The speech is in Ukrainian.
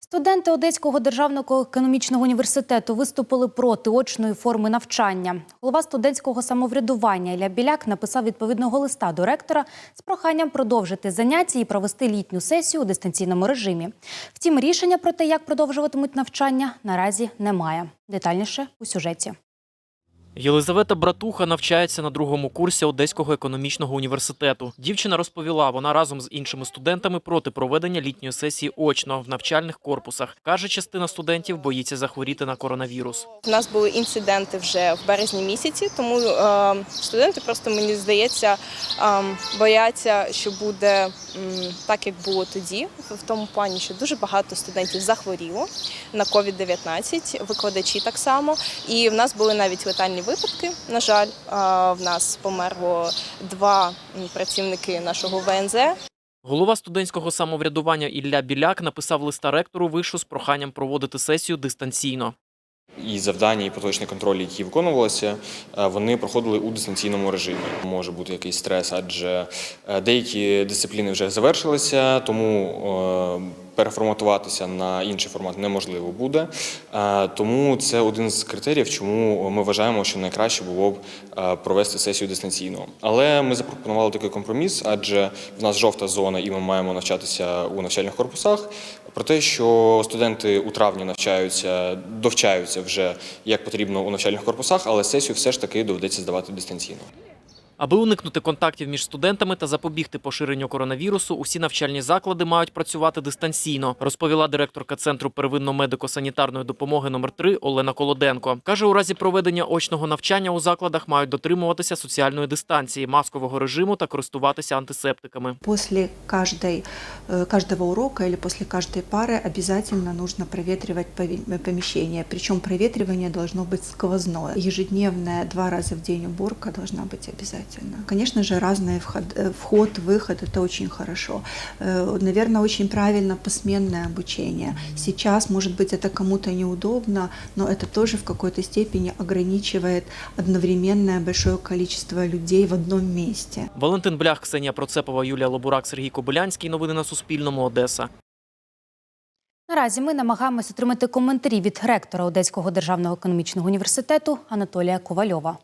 Студенти Одеського державного економічного університету виступили проти очної форми навчання. Голова студентського самоврядування Ілля Біляк написав відповідного листа до ректора з проханням продовжити заняття і провести літню сесію у дистанційному режимі. Втім, рішення про те, як продовжуватимуть навчання, наразі немає. Детальніше у сюжеті. Єлизавета Братуха навчається на другому курсі Одеського економічного університету. Дівчина розповіла, вона разом з іншими студентами проти проведення літньої сесії очно в навчальних корпусах. Каже, частина студентів боїться захворіти на коронавірус. У нас були інциденти вже в березні місяці, тому е, студенти просто мені здається е, бояться, що буде так, як було тоді, в тому плані, що дуже багато студентів захворіло на COVID-19, викладачі так само. І в нас були навіть летальні випадки. На жаль, в нас померло два працівники нашого ВНЗ. Голова студентського самоврядування Ілля Біляк написав листа ректору вишу з проханням проводити сесію дистанційно. І завдання, і поточний контроль, які виконувалися, е, вони проходили у дистанційному режимі. Може бути якийсь стрес, адже е, деякі дисципліни вже завершилися, тому е, переформатуватися на інший формат неможливо буде. Е, Тому це один з критеріїв, чому ми вважаємо, що найкраще було б е, провести сесію дистанційно. Але ми запропонували такий компроміс, адже в нас жовта зона, і ми маємо навчатися у навчальних корпусах. Про те, що студенти у травні навчаються, довчаються вже як потрібно у навчальних корпусах, але сесію все ж таки доведеться здавати дистанційно. Аби уникнути контактів між студентами та запобігти поширенню коронавірусу, усі навчальні заклади мають працювати дистанційно, розповіла директорка центру первинно-медико-санітарної допомоги номер 3 Олена Колоденко. Каже, у разі проведення очного навчання у закладах мають дотримуватися соціальної дистанції, маскового режиму та користуватися антисептиками. После каждой, э, каждого урока или после каждой пары обязательно нужно проветривать пове- помещение. Причем проветривание должно быть сквозное. Ежедневная два раза в день уборка должна быть обязательно. Конечно же, разный вход, э, вход выход – это очень хорошо. Э, Наверное, очень правильно посменное обучение. Сейчас, может быть, это кому-то неудобно, но это тоже в какой-то степени ограничивает одновременное большое количество людей в одном месте. Валентин Блях, Ксенія Процепова, Юлія Лобурак, Сергій Кобилянський. Новини на Суспільному. Одеса. Наразі ми намагаємось отримати коментарі від ректора Одеського державного економічного університету Анатолія Ковальова.